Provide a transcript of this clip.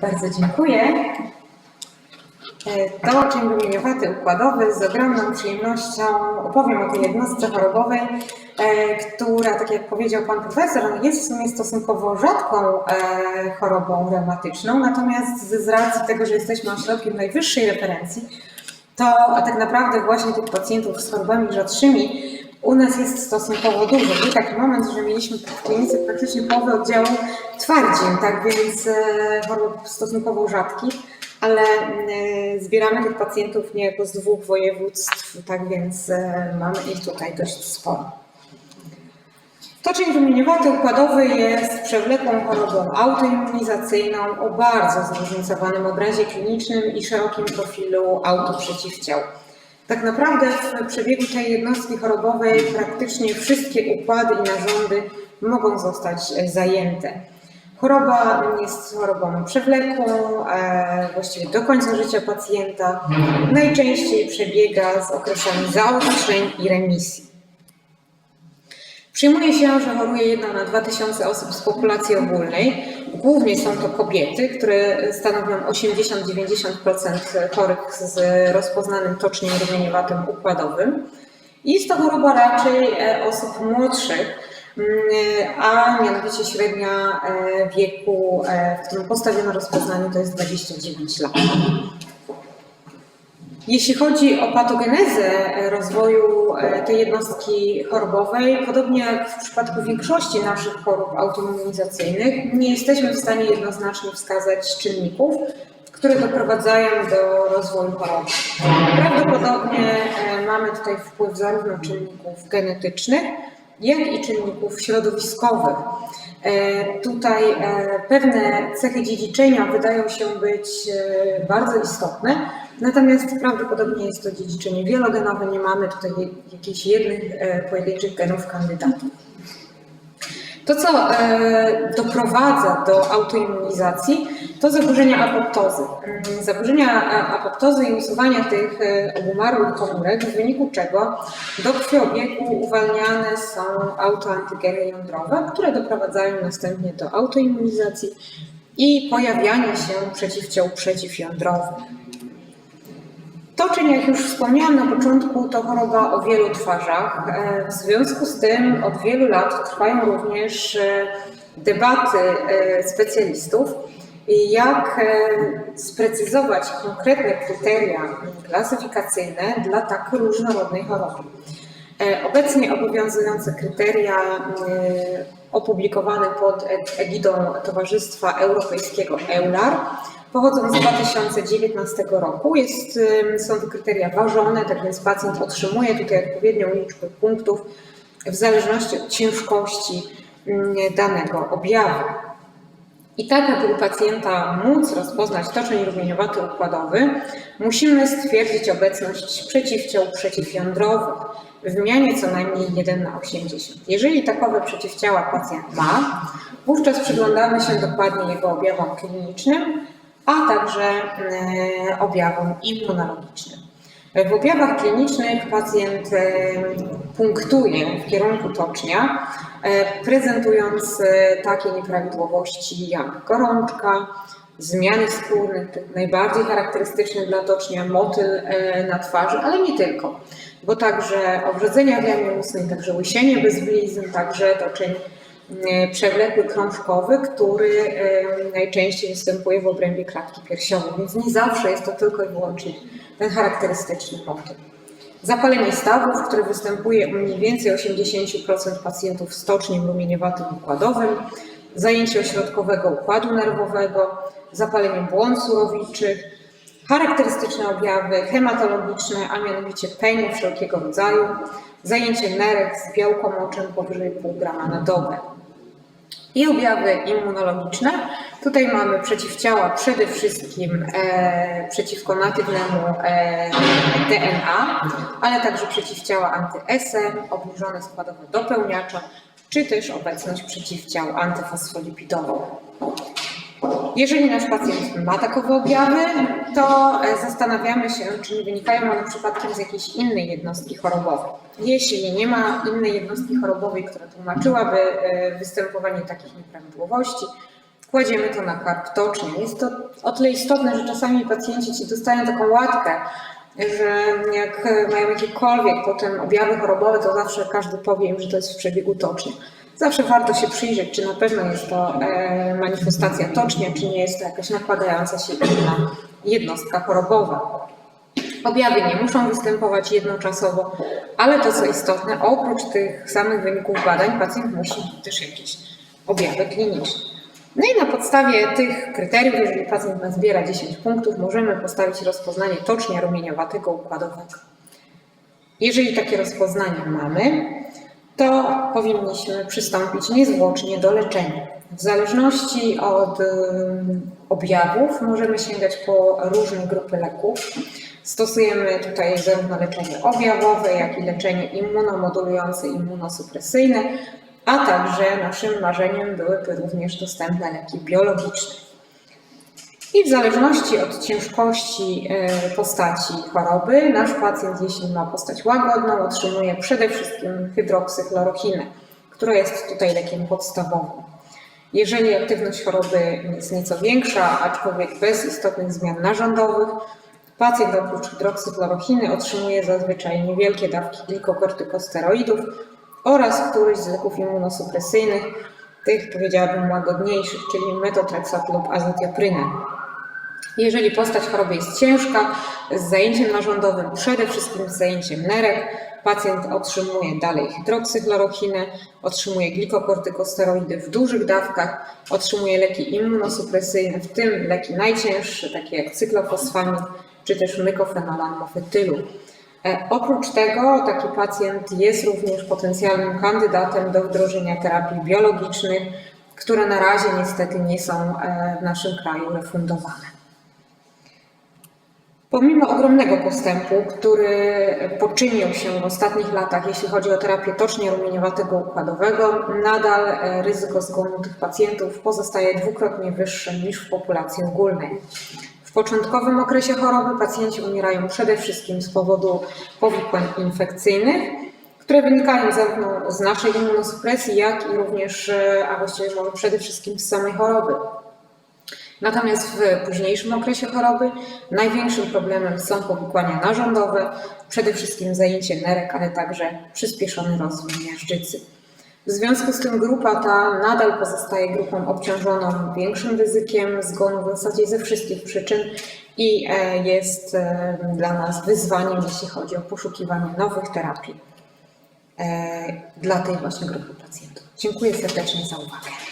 Bardzo dziękuję. E, To cień rumieniowaty układowy z ogromną przyjemnością opowiem o tej jednostce chorobowej, e, która, tak jak powiedział Pan Profesor, jest w sumie stosunkowo rzadką e, chorobą reumatyczną, natomiast z racji tego, że jesteśmy ośrodkiem najwyższej referencji, to tak naprawdę właśnie tych pacjentów z chorobami rzadszymi u nas jest stosunkowo dużo. Był taki moment, że mieliśmy w klinice praktycznie połowę oddziału twardzień, tak więc e, chorób stosunkowo rzadkich, ale e, zbieramy tych pacjentów niejako z dwóch województw, tak więc e, mamy ich tutaj dość sporo. Toczeń rumieniowaty układowy jest przewlekłą chorobą autoimmunizacyjną o bardzo zróżnicowanym obrazie klinicznym i szerokim profilu autoprzeciwciał. Tak naprawdę w przebiegu tej jednostki chorobowej praktycznie wszystkie układy i narządy mogą zostać e, zajęte. Choroba jest chorobą przewlekłą, e, właściwie do końca życia pacjenta. Najczęściej przebiega z okresami zaostrzeń i remisji. Przyjmuje się, że choruje jedna na 2000 osób z populacji ogólnej. Głównie są to kobiety, które stanowią 80-90% chorych z rozpoznanym toczniem rumieniowatym układowym. Jest to choroba raczej e, osób młodszych, mm, a mianowicie średnia e, wieku, e, w którym postawiono rozpoznanie, to jest 29 lat. Jeśli chodzi o patogenezę rozwoju e, tej jednostki chorobowej, podobnie jak w przypadku większości naszych chorób autoimmunizacyjnych, nie jesteśmy w stanie jednoznacznie wskazać czynników, które doprowadzają do rozwoju choroby. Prawdopodobnie e, mamy tutaj wpływ zarówno czynników genetycznych, jak i czynników środowiskowych. E, Tutaj e, pewne cechy dziedziczenia wydają się być e, bardzo istotne, natomiast prawdopodobnie jest to dziedziczenie wielogenowe, nie mamy tutaj jakichś jednych e, pojedynczych genów kandydatów. To, co e, doprowadza do autoimmunizacji, to zaburzenia apoptozy. Mm, Zaburzenia a- apoptozy i usuwania tych e, obumarłych komórek, w wyniku czego do krwiobiegu uwalniane są autoantygeny jądrowe, które doprowadzają następnie do autoimmunizacji i pojawiania się przeciwciał przeciwjądrowych. Toczeń, jak już wspomniałam na początku, to choroba o wielu twarzach. E, W związku z tym od wielu lat trwają również e, debaty e, specjalistów, jak sprecyzować konkretne kryteria klasyfikacyjne dla tak różnorodnej choroby. Obecnie obowiązujące kryteria opublikowane pod egidą Towarzystwa Europejskiego EULAR pochodzą z 2019 roku. Jest, są to kryteria ważone, tak więc pacjent otrzymuje tutaj odpowiednią liczbę punktów w zależności od ciężkości ym, danego objawu. I tak, aby u pacjenta móc rozpoznać toczeń rumieniowaty układowy, musimy stwierdzić obecność przeciwciał przeciwjądrowych wymianie co najmniej 1 na 80. Jeżeli takowe przeciwciała pacjent ma, wówczas przyglądamy się dokładnie jego objawom klinicznym, a także e, objawom immunologicznym. W objawach klinicznych pacjent e, punktuje w kierunku tocznia, e, prezentując takie nieprawidłowości jak gorączka, zmiany skórne, najbardziej charakterystyczne dla tocznia, motyl e, na twarzy, ale nie tylko, bo także jamie ustnej, także łysienie bez blizn, także toczeń e, przewlekły krążkowy, który e, najczęściej występuje w obrębie klatki piersiowej, więc nie zawsze jest to tylko i wyłącznie ten charakterystyczny motyl. Zapalenie stawów, które występuje u mniej więcej 80% pacjentów z toczniem rumieniowatym układowym, zajęcie ośrodkowego układu nerwowego, zapalenie błon surowiczych, charakterystyczne objawy hematologiczne, a mianowicie penie wszelkiego rodzaju, zajęcie nerek z białkomoczem powyżej pół grama na dobę. I objawy immunologiczne. Tutaj mamy przeciwciała przede wszystkim e, przeciwko natywnemu e, DNA, ale także przeciwciała anty-SM, obniżone składowe dopełniacza, czy też obecność przeciwciał antyfosfolipidowych. Jeżeli nasz pacjent ma takowe objawy, to e, zastanawiamy się, czy nie wynikają one przypadkiem z jakiejś innej jednostki chorobowej. Jeśli nie ma innej jednostki chorobowej, która tłumaczyłaby e, występowanie takich nieprawidłowości, kładziemy to na karp tocznie. Jest to o tyle istotne, że czasami pacjenci ci dostają taką łatkę, że jak mają jakiekolwiek potem objawy chorobowe, to zawsze każdy powie im, że to jest w przebiegu tocznie. Zawsze warto się przyjrzeć, czy na pewno jest to e, manifestacja tocznia, czy nie jest to jakaś nakładająca się inna jednostka chorobowa. Objawy nie muszą występować jednoczasowo, ale to co istotne, oprócz tych samych wyników badań, pacjent musi mieć też jakieś objawy kliniczne. No i na podstawie tych kryteriów, jeżeli pacjent nazbiera 10 punktów, możemy postawić rozpoznanie tocznia rumieniowatego układowego. Jeżeli takie rozpoznanie mamy, to powinniśmy przystąpić niezwłocznie do leczenia. W zależności od objawów możemy sięgać po różne grupy leków. Stosujemy tutaj zarówno leczenie objawowe, jak i leczenie immunomodulujące, immunosupresyjne, a także naszym marzeniem byłyby również dostępne leki biologiczne. I w zależności od ciężkości e, postaci choroby, nasz pacjent, jeśli ma postać łagodną, otrzymuje przede wszystkim hydroksyklorechinę, która jest tutaj lekiem podstawowym. Jeżeli aktywność choroby jest nieco większa, aczkolwiek bez istotnych zmian narządowych, pacjent oprócz hydroksyklorechinny otrzymuje zazwyczaj niewielkie dawki glikokortykosteroidów oraz któryś z leków immunosupresyjnych, tych powiedziałabym łagodniejszych, czyli metotrexat lub azotiaprynę. Jeżeli postać choroby jest ciężka, z zajęciem narządowym, przede wszystkim z zajęciem nerek, pacjent otrzymuje dalej hydroksyklorechinę, otrzymuje glikokortykosteroidy w dużych dawkach, otrzymuje leki immunosupresyjne, w tym leki najcięższe, takie jak cyklofosfamid czy też mykofenolan mofetylu. E, Oprócz tego taki pacjent jest również potencjalnym kandydatem do wdrożenia terapii biologicznych, które na razie niestety nie są e, w naszym kraju refundowane. Pomimo ogromnego postępu, który poczynił się w ostatnich latach, jeśli chodzi o terapię tocznie rumieniowatego układowego, nadal e, ryzyko zgonu tych pacjentów pozostaje dwukrotnie wyższe niż w populacji ogólnej. Początkowym okresie choroby pacjenci umierają przede wszystkim z powodu powikłań infekcyjnych, które wynikają zarówno z naszej immunosupresji, jak i również, e, a właściwie przede wszystkim z samej choroby. Natomiast w późniejszym okresie choroby największym problemem są powikłania narządowe, przede wszystkim zajęcie nerek, ale także przyspieszony rozwój miażdżycy. W związku z tym grupa ta nadal pozostaje grupą obciążoną większym ryzykiem zgonu w zasadzie ze wszystkich przyczyn i e, jest e, dla nas wyzwaniem, jeśli chodzi o poszukiwanie nowych terapii e, dla tej właśnie grupy pacjentów. Dziękuję serdecznie za uwagę.